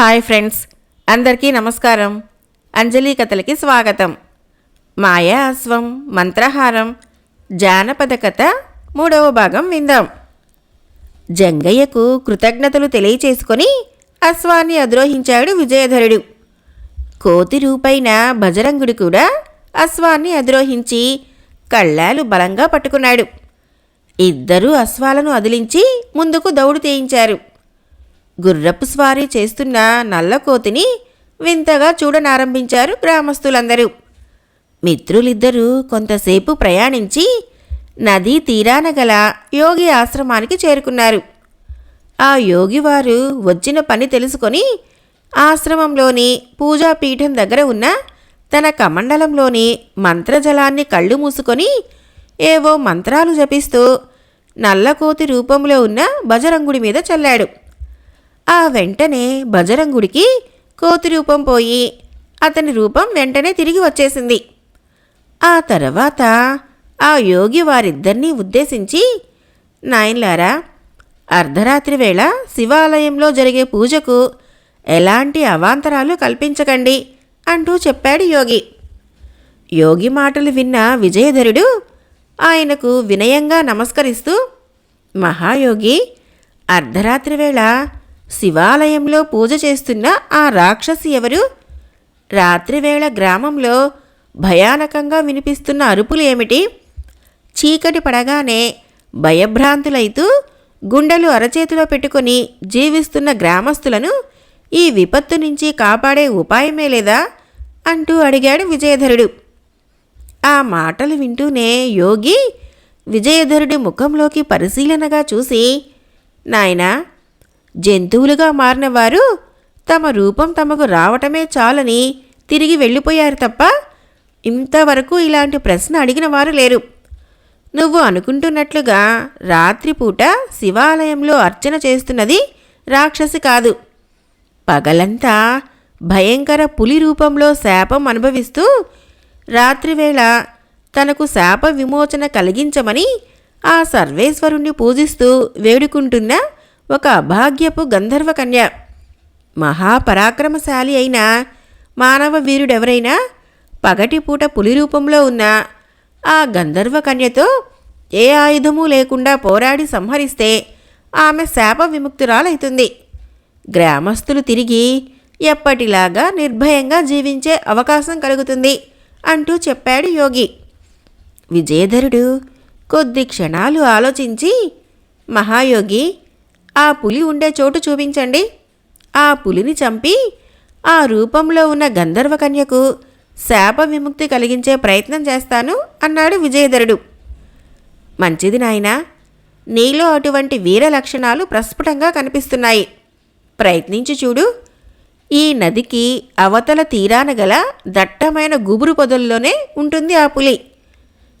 Hi friends అందరికీ నమస్కారం. అంజలి కథలకి స్వాగతం. మాయా అశ్వం మంత్రహారం జానపద కథ మూడవ భాగం విందాం. జంగయ్యకు కృతజ్ఞతలు తెలియచేసుకొని అశ్వాన్ని అధిరోహించాడు విజయధరుడు. కోతి రూపైన బజరంగుడు కూడా అశ్వాన్ని అధిరోహించి కళ్ళాలు బలంగా పట్టుకున్నాడు. ఇద్దరూ అశ్వాలను అదిలించి ముందుకు దౌడు తీయించారు. గుర్రపు స్వారీ చేస్తున్న నల్లకోతిని వింతగా చూడనారంభించారు గ్రామస్తులందరూ. మిత్రులిద్దరూ కొంతసేపు ప్రయాణించి నదీ తీరాన గల యోగి ఆశ్రమానికి చేరుకున్నారు. ఆ యోగివారు వచ్చిన పని తెలుసుకొని ఆశ్రమంలోని పూజాపీఠం దగ్గర ఉన్న తన కమండలంలోని మంత్రజలాన్ని కళ్ళు మూసుకొని ఏవో మంత్రాలు జపిస్తూ నల్లకోతి రూపంలో ఉన్న బజరంగుడి మీద చల్లాడు. ఆ వెంటనే బజరంగుడికి కోతి రూపం పోయి అతని రూపం వెంటనే తిరిగి వచ్చేసింది. ఆ తర్వాత ఆ యోగి వారిద్దరినీ ఉద్దేశించి నాయన్లారా అర్ధరాత్రి వేళ శివాలయంలో జరిగే పూజకు ఎలాంటి అవాంతరాలు కల్పించకండి అంటూ చెప్పాడు యోగి. యోగి మాటలు విన్న విజయధరుడు ఆయనకు వినయంగా నమస్కరిస్తూ మహాయోగి అర్ధరాత్రి వేళ శివాలయంలో పూజ చేస్తున్న ఆ రాక్షసి ఎవరు? రాత్రివేళ గ్రామంలో భయానకంగా వినిపిస్తున్న అరుపులు ఏమిటి? చీకటి పడగానే భయభ్రాంతులైతూ గుండెలు అరచేతిలో పెట్టుకొని జీవిస్తున్న గ్రామస్తులను ఈ విపత్తు నుంచి కాపాడే ఉపాయమే లేదా? అంటూ అడిగాడు విజయధరుడు. ఆ మాటలు వింటూనే యోగి విజయధరుడి ముఖంలోకి పరిశీలనగా చూసి నాయనా జంతువులుగా మారిన వారు తమ రూపం తమకు రావటమే చాలని తిరిగి వెళ్ళిపోయారు తప్ప ఇంతవరకు ఇలాంటి ప్రశ్న అడిగిన వారు లేరు. నువ్వు అనుకుంటున్నట్లుగా రాత్రిపూట శివాలయంలో అర్చన చేస్తున్నది రాక్షసి కాదు. పగలంతా భయంకర పులి రూపంలో శాపం అనుభవిస్తూ రాత్రివేళ తనకు శాప విమోచన కలిగించమని ఆ సర్వేశ్వరుణ్ణి పూజిస్తూ వేడుకుంటున్న ఒక అభాగ్యపు గంధర్వకన్య మహాపరాక్రమశాలి అయిన మానవ వీరుడెవరైనా పగటిపూట పులి రూపంలో ఉన్న ఆ గంధర్వకన్యతో ఏ ఆయుధము లేకుండా పోరాడి సంహరిస్తే ఆమె శాప విముక్తురాలవుతుంది గ్రామస్తులు తిరిగి ఎప్పటిలాగా నిర్భయంగా జీవించే అవకాశం కలుగుతుంది అంటూ చెప్పాడు యోగి. విజయధరుడు కొద్ది క్షణాలు ఆలోచించి మహాయోగి ఆ పులి ఉండే చోటు చూపించండి. ఆ పులిని చంపి ఆ రూపంలో ఉన్న గంధర్వకన్యకు శాప విముక్తి కలిగించే ప్రయత్నం చేస్తాను అన్నాడు విజయధరుడు. మంచిది నాయనా నీలో అటువంటి వీర లక్షణాలు ప్రస్ఫుటంగా కనిపిస్తున్నాయి. ప్రయత్నించి చూడు. ఈ నదికి అవతల తీరాన గల దట్టమైన గుబురు పొదల్లోనే ఉంటుంది ఆ పులి.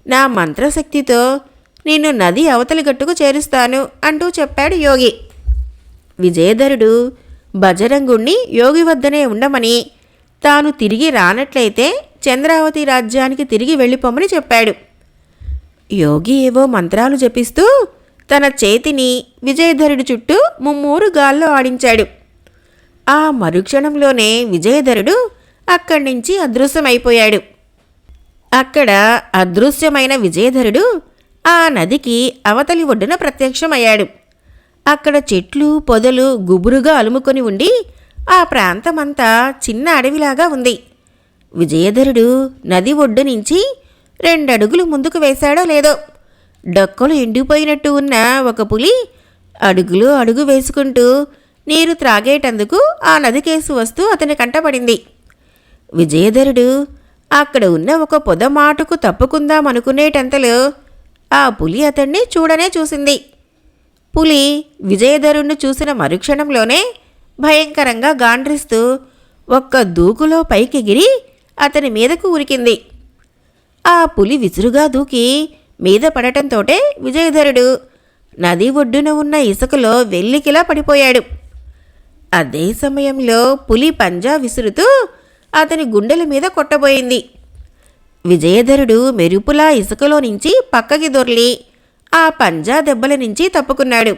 నా మంత్రశక్తితో నిన్ను నది అవతలి గట్టుకు చేరుస్తాను అంటూ చెప్పాడు యోగి. విజయధరుడు బజరంగుణ్ణి యోగి వద్దనే ఉండమని తాను తిరిగి రానట్లయితే చంద్రావతి రాజ్యానికి తిరిగి వెళ్ళిపోమని చెప్పాడు. యోగి ఏవో మంత్రాలు జపిస్తూ తన చేతిని విజయధరుడి చుట్టూ ముమ్మూరు గాల్లో ఆడించాడు. ఆ మరుక్షణంలోనే విజయధరుడు అక్కడి నుంచి అదృశ్యమైపోయాడు. అక్కడ అదృశ్యమైన విజయధరుడు ఆ నదికి అవతలి ఒడ్డున ప్రత్యక్షమయ్యాడు. అక్కడ చెట్లు పొదలు గుబురుగా అలుముకొని ఉండి ఆ ప్రాంతమంతా చిన్న అడవిలాగా ఉంది. విజయధరుడు నది ఒడ్డు నుంచి రెండడుగులు ముందుకు వేశాడో లేదో. డొక్కలు ఎండిపోయినట్టు ఉన్న ఒక పులి అడుగులు అడుగు వేసుకుంటూ నీరు త్రాగేటందుకు ఆ నదికేసి వస్తూ అతని కంటపడింది. విజయధరుడు అక్కడ ఉన్న ఒక పొద మాటకు తప్పుకుందామనుకునేటంతలో ఆ పులి అతన్ని చూడనే చూసింది. పులి విజయధరుణ్ణి చూసిన మరుక్షణంలోనే భయంకరంగా గాండ్రిస్తూ ఒక్క దూకులో పైకెగిరి అతని మీదకు ఉరికింది. ఆ పులి విసురుగా దూకి మీద పడటంతోటే విజయధరుడు నది ఒడ్డున ఉన్న ఇసుకలో వెల్లికిలా పడిపోయాడు. అదే సమయంలో పులి పంజా విసురుతూ అతని గుండెల మీద కొట్టబోయింది. విజయధరుడు మెరుపులా ఇసుకలో నుంచి పక్కకి దొర్లి ఆ పంజా దెబ్బల నుంచి తప్పుకున్నాడు.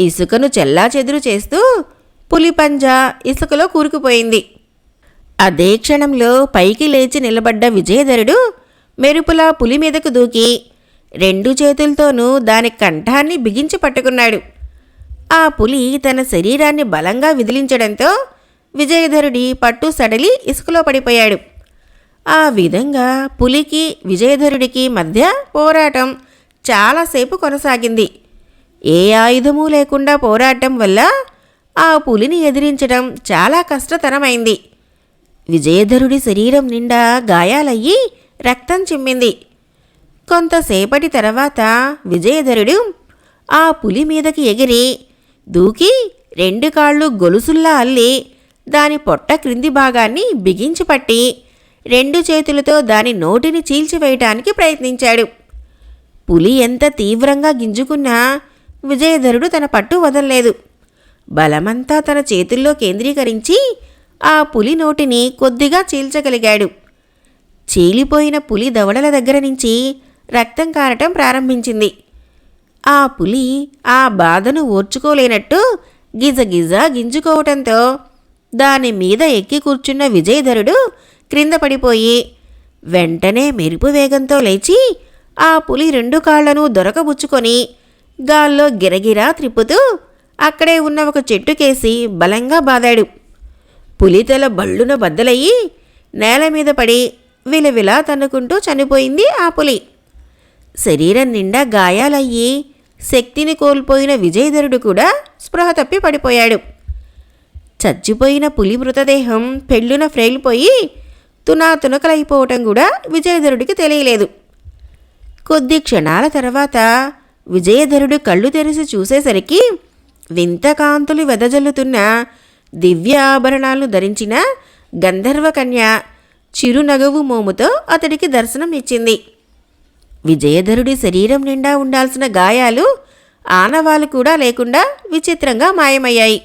ఇసుకను చెల్లాచెదురు చేస్తూ పులి పంజా ఇసుకలో కూరుకుపోయింది. అదే క్షణంలో పైకి లేచి నిలబడ్డ విజయధరుడు మెరుపులా పులి మీదకు దూకి రెండు చేతులతోనూ దాని కంఠాన్ని బిగించి పట్టుకున్నాడు. ఆ పులి తన శరీరాన్ని బలంగా విదిలించడంతో విజయధరుడి పట్టు సడలి ఇసుకలో పడిపోయాడు. ఆ విధంగా పులికి విజయధరుడికి మధ్య పోరాటం చాలాసేపు కొనసాగింది. ఏ ఆయుధము లేకుండా పోరాటం వల్ల ఆ పులిని ఎదిరించడం చాలా కష్టతరమైంది. విజయధరుడి శరీరం నిండా గాయాలయ్యి రక్తం చిమ్మింది. కొంతసేపటి తర్వాత విజయధరుడు ఆ పులి మీదకి ఎగిరి దూకి రెండు కాళ్ళు గొలుసుల్లా అల్లి దాని పొట్ట క్రింది భాగాన్ని బిగించి పట్టి రెండు చేతులతో దాని నోటిని చీల్చివేయటానికి ప్రయత్నించాడు. పులి ఎంత తీవ్రంగా గింజుకున్నా విజయధరుడు తన పట్టు వదలలేదు. బలమంతా తన చేతుల్లో కేంద్రీకరించి ఆ పులి నోటిని కొద్దిగా చీల్చగలిగాడు. చీలిపోయిన పులి దవడల దగ్గర నుంచి రక్తం కారటం ప్రారంభించింది. ఆ పులి ఆ బాధను ఓర్చుకోలేనట్టు గిజగిజ గింజుకోవటంతో దాని మీద ఎక్కి కూర్చున్న విజయధరుడు క్రింద పడిపోయి వెంటనే మెరుపు వేగంతో లేచి ఆ పులి రెండు కాళ్ళను దొరకబుచ్చుకొని గాల్లో గిరగిరా త్రిప్పుతూ అక్కడే ఉన్న ఒక చెట్టుకేసి బలంగా బాదాడు. పులితల బళ్ళున బద్దలయ్యి నేల మీద పడి విలవిలా తన్నుకుంటూ చనిపోయింది ఆ పులి. శరీరం నిండా గాయాలయ్యి శక్తిని కోల్పోయిన విజయధరుడు కూడా స్పృహ తప్పి పడిపోయాడు. చచ్చిపోయిన పులి మృతదేహం పెళ్ళున ఫ్రేలిపోయి తునాతునకలైపోవటం కూడా విజయధరుడికి తెలియలేదు. కొద్ది క్షణాల తర్వాత విజయధరుడు కళ్ళు తెరిచి చూసేసరికి వింత కాంతులు వెదజల్లుతున్న దివ్య ఆభరణాలను ధరించిన గంధర్వకన్య చిరునగవు మోముతో అతడికి దర్శనం ఇచ్చింది విజయధరుడి శరీరం నిండా ఉండాల్సిన గాయాలు ఆనవాలు కూడా లేకుండా విచిత్రంగా మాయమయ్యాయి.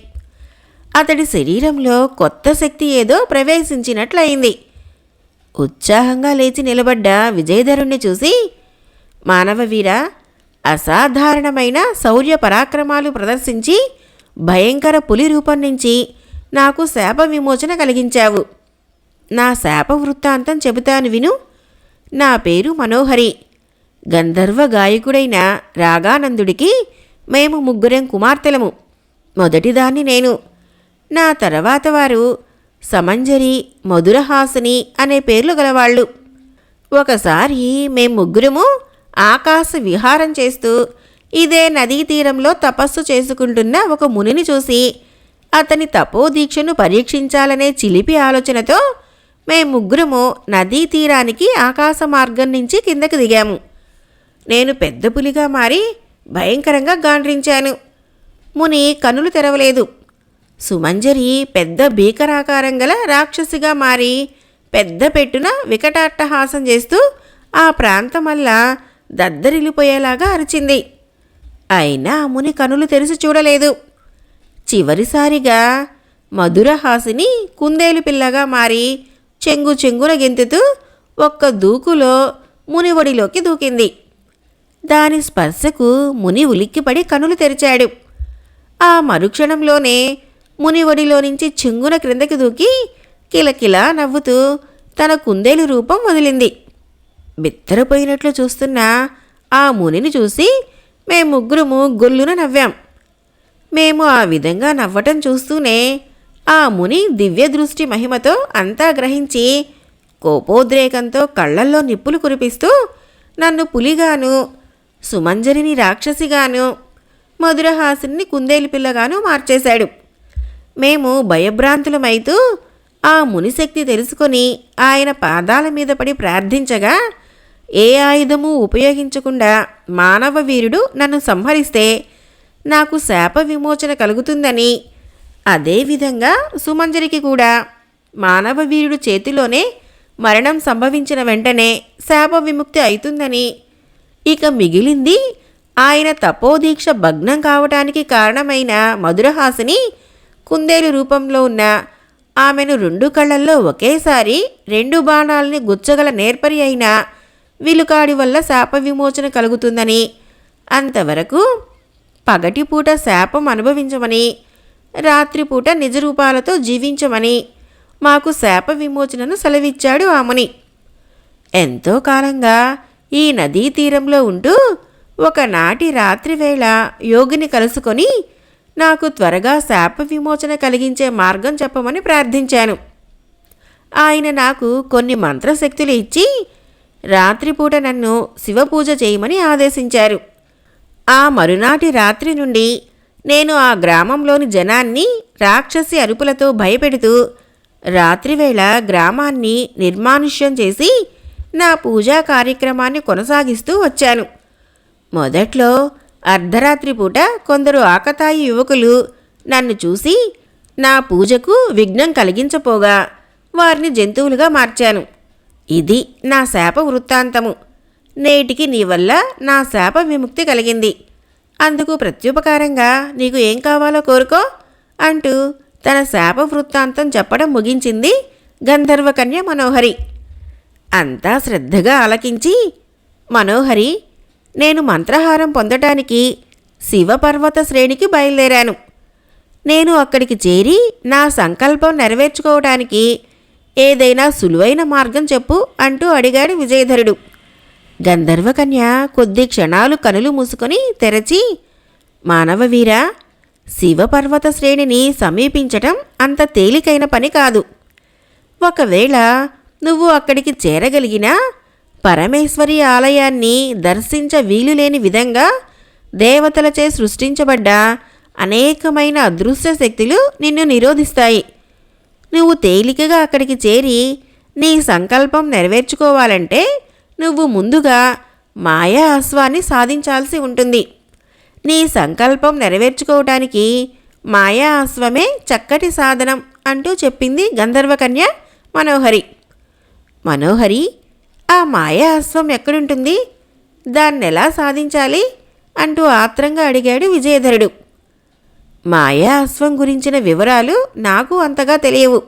అతడి శరీరంలో కొత్త శక్తి ఏదో ప్రవేశించినట్లయింది. ఉత్సాహంగా లేచి నిలబడ్డ విజయధరుణ్ణి చూసి మానవవీర అసాధారణమైన శౌర్య పరాక్రమాలు ప్రదర్శించి భయంకర పులి రూపం నుంచి నాకు శాప విమోచన కలిగించావు. నా శాప వృత్తాంతం చెబుతాను విను. నా పేరు మనోహరి. గంధర్వ గాయకుడైన రాగానందుడికి మేము ముగ్గురం కుమార్తెలము. మొదటిదాన్ని నేను. నా తర్వాత వారు సమంజరి మధురహాసిని అనే పేర్లు గలవాళ్ళు. ఒకసారి మేం ముగ్గురము ఆకాశ విహారం చేస్తూ ఇదే నదీ తీరంలో తపస్సు చేసుకుంటున్న ఒక మునిని చూసి అతని తపోదీక్షను పరీక్షించాలనే చిలిపి ఆలోచనతో మేం ముగ్గురము నదీ తీరానికి ఆకాశ మార్గం నుంచి కిందకు దిగాము. నేను పెద్ద పులిగా మారి భయంకరంగా గాండ్రించాను. ముని కనులు తెరవలేదు. సుమంజరి పెద్ద భీకరాకారం గల రాక్షసిగా మారి పెద్ద పెట్టున వికటాట్టహాసం చేస్తూ ఆ ప్రాంతమల్లా దద్దరిల్లిపోయేలాగా అరిచింది. అయినా ముని కనులు తెరిచి చూడలేదు. చివరిసారిగా మధురహాసిని కుందేలు పిల్లగా మారి చెంగు చెంగున గెంతుతూ ఒక్క దూకులో ముని ఒడిలోకి దూకింది. దాని స్పర్శకు ముని ఉలిక్కిపడి కనులు తెరిచాడు. ఆ మరుక్షణంలోనే ముని ఒడిలో నుంచి చెంగున క్రిందకి దూకి కిలకిలా నవ్వుతూ తన కుందేలు రూపం వదిలింది. బిత్తరపోయినట్లు చూస్తున్న ఆ మునిని చూసి మేము ముగ్గురము గొల్లున నవ్వాం. మేము ఆ విధంగా నవ్వటం చూస్తూనే ఆ ముని దివ్య దృష్టి మహిమతో అంతా గ్రహించి కోపోద్రేకంతో కళ్ళల్లో నిప్పులు కురిపిస్తూ నన్ను పులిగాను సుమంజరిని రాక్షసిగాను మధురహాసిని కుందేలు పిల్లగాను మార్చేశాడు. మేము భయభ్రాంతులమైతూ ఆ మునిశక్తి తెలుసుకొని ఆయన పాదాల మీద పడి ప్రార్థించగా ఏ ఆయుధము ఉపయోగించకుండా మానవ వీరుడు నన్ను సంహరిస్తే నాకు శాప విమోచన కలుగుతుందని. అదేవిధంగా సుమంజరికి కూడా మానవ వీరుడు చేతిలోనే మరణం సంభవించిన వెంటనే శాప విముక్తి అవుతుందని ఇక మిగిలింది ఆయన తపోదీక్ష భగ్నం కావటానికి కారణమైన మధురహాసిని కుందేలు రూపంలో ఉన్న ఆమెను రెండు కళ్ళల్లో ఒకేసారి రెండు బాణాలని గుచ్చగల నేర్పరి అయిన విలుకాడి వల్ల శాప విమోచన కలుగుతుందని. అంతవరకు పగటిపూట శాపం అనుభవించమని రాత్రిపూట నిజరూపాలతో జీవించమని మాకు శాప విమోచనను సెలవిచ్చాడు ఆ ముని. ఎంతో కాలంగా ఈ నదీ తీరంలో ఉంటూ ఒకనాటి రాత్రివేళ యోగిని కలుసుకొని నాకు త్వరగా శాప విమోచన కలిగించే మార్గం చెప్పమని ప్రార్థించాను. ఆయన నాకు కొన్ని మంత్రశక్తులు ఇచ్చి రాత్రిపూట నన్ను శివపూజ చేయమని ఆదేశించారు. ఆ మరునాటి రాత్రి నుండి నేను ఆ గ్రామంలోని జనాన్ని రాక్షసి అరుపులతో భయపెడుతూ రాత్రివేళ గ్రామాన్ని నిర్మానుష్యం చేసి నా పూజా కార్యక్రమాన్ని కొనసాగిస్తూ వచ్చాను. మొదట్లో అర్ధరాత్రి పూట కొందరు ఆకతాయి యువకులు నన్ను చూసి నా పూజకు విఘ్నం కలిగించపోగా వారిని జంతువులుగా మార్చాను. ఇది నా శాప వృత్తాంతము. నేటికి నీ వల్ల నా శాప విముక్తి కలిగింది. అందుకు ప్రత్యుపకారంగా నీకు ఏం కావాలో కోరుకో అంటూ తన శాప వృత్తాంతం చెప్పడం ముగించింది గంధర్వకన్య మనోహరి. అంతా శ్రద్ధగా ఆలకించి మనోహరి నేను మంత్రహారం పొందటానికి శివపర్వత శ్రేణికి బయలుదేరాను. నేను అక్కడికి చేరి నా సంకల్పం నెరవేర్చుకోవడానికి ఏదైనా సులువైన మార్గం చెప్పు అంటూ అడిగాడు విజయధరుడు. గంధర్వకన్య కొద్ది క్షణాలు కనులు మూసుకొని తెరచి మానవవీరా శివపర్వత శ్రేణిని సమీపించటం అంత తేలికైన పని కాదు. ఒకవేళ నువ్వు అక్కడికి చేరగలిగినా పరమేశ్వరి ఆలయాన్ని దర్శించ వీలులేని విధంగా దేవతలచే సృష్టించబడ్డ అనేకమైన అదృశ్య శక్తులు నిన్ను నిరోధిస్తాయి. నువ్వు తేలికగా అక్కడికి చేరి నీ సంకల్పం నెరవేర్చుకోవాలంటే నువ్వు ముందుగా మాయా అశ్వాన్ని సాధించాల్సి ఉంటుంది. నీ సంకల్పం నెరవేర్చుకోవటానికి మాయా అశ్వమే చక్కటి సాధనం అంటూ చెప్పింది గంధర్వకన్య మనోహరి. మనోహరి ఆ మాయా అశ్వం ఎక్కడుంటుంది? దాన్నెలా సాధించాలి? అంటూ ఆత్రంగా అడిగాడు విజయధరుడు. మాయా అశ్వం గురించిన వివరాలు నాకు అంతగా తెలియవు.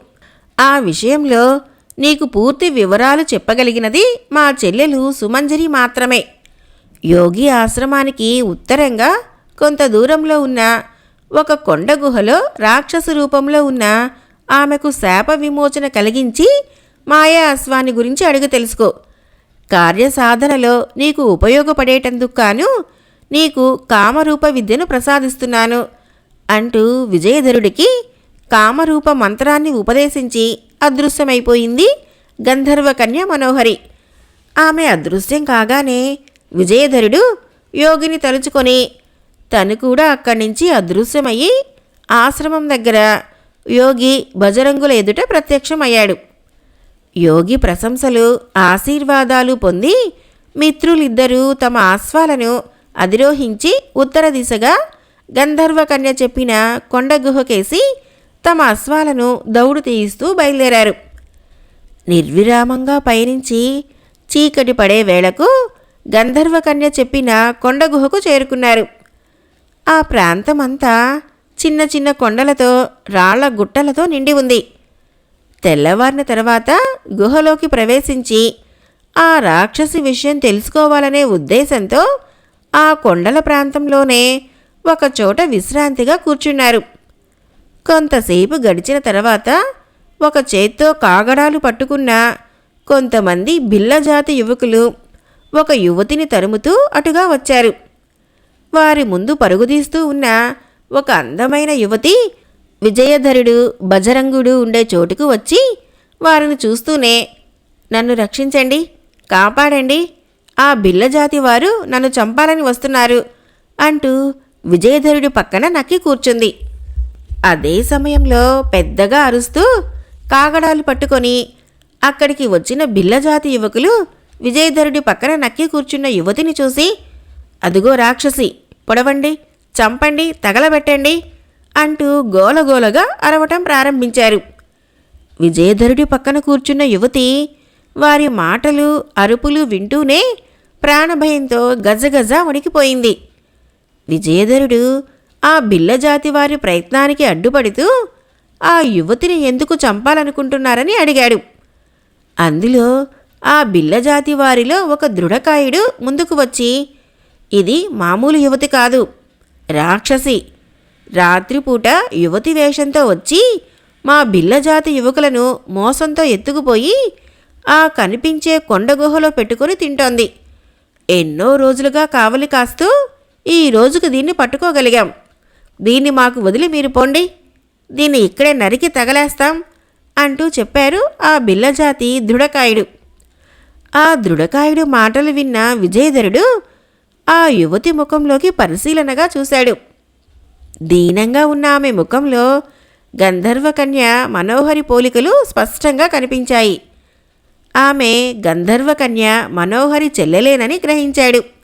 ఆ విషయంలో నీకు పూర్తి వివరాలు చెప్పగలిగినది మా చెల్లెలు సుమంజరి మాత్రమే. యోగి ఆశ్రమానికి ఉత్తరంగా కొంత దూరంలో ఉన్న ఒక కొండ గుహలో రాక్షస రూపంలో ఉన్న ఆమెకు శాప విమోచన కలిగించి మాయా అశ్వాన్ని గురించి అడుగు తెలుసుకో. కార్యసాధనలో నీకు ఉపయోగపడేటందుకు కాను నీకు కామరూప విద్యను ప్రసాదిస్తున్నాను. అంటూ విజయధరుడికి కామరూప మంత్రాన్ని ఉపదేశించి అదృశ్యమైపోయింది గంధర్వకన్య మనోహరి. ఆమె అదృశ్యం కాగానే విజయధరుడు యోగిని తలుచుకొని తను కూడా అక్కడి నుంచి అదృశ్యమయ్యి ఆశ్రమం దగ్గర యోగి బజరంగుల ఎదుట ప్రత్యక్షమయ్యాడు. యోగి ప్రశంసలు ఆశీర్వాదాలు పొంది మిత్రులిద్దరూ తమ ఆశ్వాలను అధిరోహించి ఉత్తర దిశగా గంధర్వకన్య చెప్పిన కొండ గుహకేసి తమ అశ్వాలను దౌడు తీయిస్తూ బయలుదేరారు. నిర్విరామంగా పయనించి చీకటి పడే వేళకు గంధర్వకన్య చెప్పిన కొండ గుహకు చేరుకున్నారు. ఆ ప్రాంతమంతా చిన్న చిన్న కొండలతో రాళ్ళ గుట్టలతో నిండి ఉంది. తెల్లవారిన తర్వాత గుహలోకి ప్రవేశించి ఆ రాక్షసి విషయం తెలుసుకోవాలనే ఉద్దేశంతో ఆ కొండల ప్రాంతంలోనే ఒక చోట విశ్రాంతిగా కూర్చున్నారు. కొంతసేపు గడిచిన తర్వాత ఒక చేత్తో కాగడాలు పట్టుకున్న కొంతమంది బిల్లజాతి యువకులు ఒక యువతిని తరుముతూ అటుగా వచ్చారు. వారి ముందు పరుగుదీస్తూ ఉన్న ఒక అందమైన యువతి విజయధరుడు బజరంగుడు ఉండే చోటుకు వచ్చి వారిని చూస్తూనే నన్ను రక్షించండి కాపాడండి ఆ బిల్లజాతి వారు నన్ను చంపాలని వస్తున్నారు అంటూ విజయధరుడి పక్కన నక్కి కూర్చుంది. అదే సమయంలో పెద్దగా అరుస్తూ కాగడాలు పట్టుకొని అక్కడికి వచ్చిన బిల్లజాతి యువకులు విజయధరుడి పక్కన నక్కి కూర్చున్న యువతిని చూసి అదుగో రాక్షసి పొడవండి చంపండి తగలబెట్టండి అంటూ గోలగోలగా అరవటం ప్రారంభించారు. విజయధరుడి పక్కన కూర్చున్న యువతి వారి మాటలు అరుపులు వింటూనే ప్రాణభయంతో గజగజ వణికిపోయింది. విజయధరుడు ఆ బిల్లజాతి వారి ప్రయత్నానికి అడ్డుపడుతూ ఆ యువతిని ఎందుకు చంపాలనుకుంటున్నారని అడిగాడు. అందులో ఆ బిల్లజాతి వారిలో ఒక దృఢకాయుడు ముందుకు వచ్చి ఇది మామూలు యువతి కాదు రాక్షసి. రాత్రిపూట యువతి వేషంతో వచ్చి మా బిల్లజాతి యువకులను మోసంతో ఎత్తుకుపోయి ఆ కనిపించే కొండ గుహలో పెట్టుకుని తింటోంది. ఎన్నో రోజులుగా కావలి కాస్తూ ఈ రోజుకు దీన్ని పట్టుకోగలిగాం. దీన్ని మాకు వదిలి మీరు పోండి. దీన్ని ఇక్కడే నరికి తగలేస్తాం అంటూ చెప్పారు ఆ బిల్లజాతి దృఢకాయుడు. ఆ దృఢకాయుడు మాటలు విన్న విజయధరుడు ఆ యువతి ముఖంలోకి పరిశీలనగా చూశాడు. దీనంగా ఉన్న ఆమె ముఖంలో గంధర్వకన్య మనోహరి పోలికలు స్పష్టంగా కనిపించాయి. ఆమె గంధర్వకన్య మనోహరి చెల్లెలేనని గ్రహించాడు.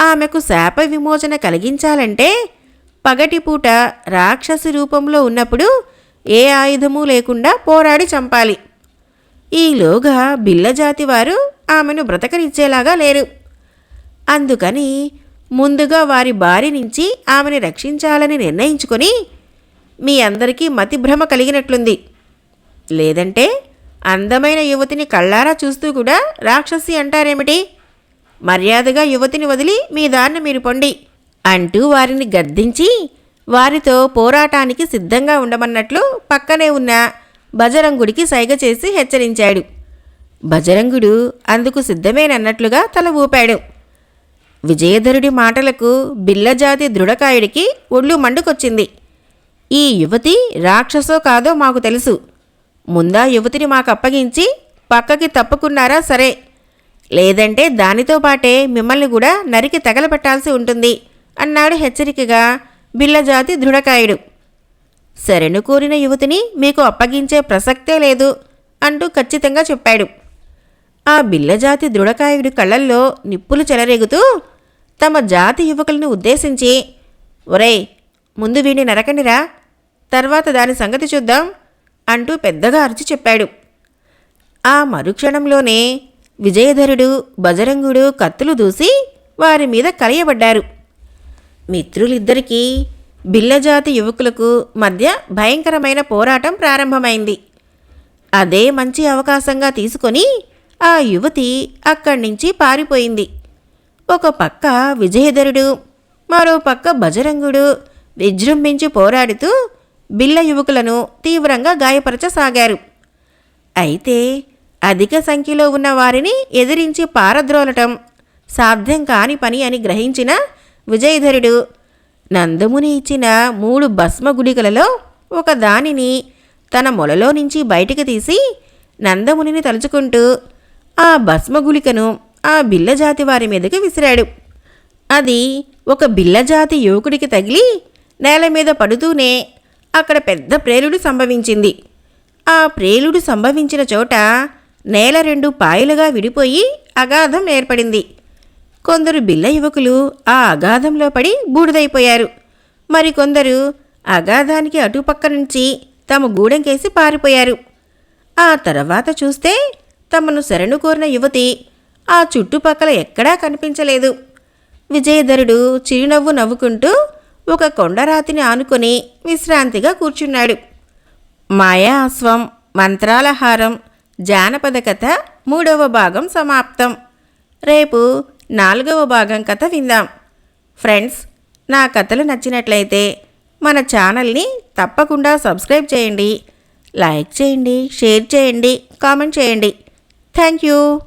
ఆమెకు శాప విమోచన కలిగించాలంటే పగటిపూట రాక్షసి రూపంలో ఉన్నప్పుడు ఏ ఆయుధము లేకుండా పోరాడి చంపాలి. ఈలోగా బిల్లజాతి వారు ఆమెను బ్రతకనిచ్చేలాగా లేరు. అందుకని ముందుగా వారి బారి నుంచి ఆమెను రక్షించాలని నిర్ణయించుకొని మీ అందరికీ మతిభ్రమ కలిగినట్లుంది. లేదంటే అందమైన యువతిని కళ్ళారా చూస్తూ కూడా రాక్షసి అంటారేమిటి? మర్యాదగా యువతిని వదిలి మీ దారిని మీరు పొండి అంటూ వారిని గద్దించి వారితో పోరాటానికి సిద్ధంగా ఉండమన్నట్లు పక్కనే ఉన్న బజరంగుడికి సైగ చేసి హెచ్చరించాడు. బజరంగుడు అందుకు సిద్ధమేనన్నట్లుగా తల ఊపాడు. విజయధరుడి మాటలకు బిల్లజాతి దృఢకాయుడికి ఒళ్ళు మండుకొచ్చింది. ఈ యువతి రాక్షసో కాదో మాకు తెలుసు. ముందా యువతిని మాకు అప్పగించి పక్కకి తప్పుకున్నారా సరే. లేదంటే దానితో పాటే మిమ్మల్ని కూడా నరికి తగలబెట్టాల్సి ఉంటుంది అన్నాడు హెచ్చరికగా బిల్లజాతి దృఢకాయుడు. శరణు కోరిన యువతిని మీకు అప్పగించే ప్రసక్తే లేదు అంటూ ఖచ్చితంగా చెప్పాడు. ఆ బిల్లజాతి దృఢకాయుడి కళ్ళల్లో నిప్పులు చెలరేగుతూ తమ జాతి యువకులను ఉద్దేశించి ఒరేయ్ ముందు వీడిని నరకనిరా తర్వాత దాని సంగతి చూద్దాం అంటూ పెద్దగా అరిచి చెప్పాడు. ఆ మరుక్షణంలోనే విజయధరుడు బజరంగుడు కత్తులు దూసి వారి మీద కలియబడ్డారు. మిత్రులిద్దరికీ బిల్లజాతి యువకులకు మధ్య భయంకరమైన పోరాటం ప్రారంభమైంది. అదే మంచి అవకాశంగా తీసుకొని ఆ యువతి అక్కడి నుంచి పారిపోయింది. ఒక పక్క విజయధరుడు మరో పక్క బజరంగుడు విజృంభించి పోరాడుతూ బిల్ల యువకులను తీవ్రంగా గాయపరచసాగారు. అయితే అధిక సంఖ్యలో ఉన్న వారిని ఎదిరించి పారద్రోలటం సాధ్యం కాని పని అని గ్రహించిన విజయధరుడు నందముని ఇచ్చిన మూడు భస్మ గుడికలలో ఒక దానిని తన మొలలో నుంచి బయటికి తీసి నందమునిని తలుచుకుంటూ ఆ భస్మ గుళికను ఆ బిల్లజాతి వారి మీదకి విసిరాడు. అది ఒక బిల్లజాతి యువకుడికి తగిలి నేల మీద పడుతూనే అక్కడ పెద్ద ప్రేలుడు సంభవించింది. ఆ ప్రేలుడు సంభవించిన చోట నేల రెండు పాయలుగా విడిపోయి అగాధం ఏర్పడింది. కొందరు బిల్ల యువకులు ఆ అగాధంలో పడి బూడిదైపోయారు. మరికొందరు అగాధానికి అటుపక్క నుంచి తమ గూడెంకేసి పారిపోయారు. ఆ తర్వాత చూస్తే తమను శరణు కోరిన యువతి ఆ చుట్టుపక్కల ఎక్కడా కనిపించలేదు. విజయధరుడు చిరునవ్వు నవ్వుకుంటూ ఒక కొండరాతిని ఆనుకొని విశ్రాంతిగా కూర్చున్నాడు. మాయా అశ్వం జానపద కథ మూడవ భాగం సమాప్తం. రేపు నాలుగవ భాగం కథ విందాం. ఫ్రెండ్స్ నా కథలు నచ్చినట్లయితే మన ఛానల్ని తప్పకుండా సబ్స్క్రైబ్ చేయండి. లైక్ చేయండి షేర్ చేయండి కామెంట్ చేయండి. Thank you.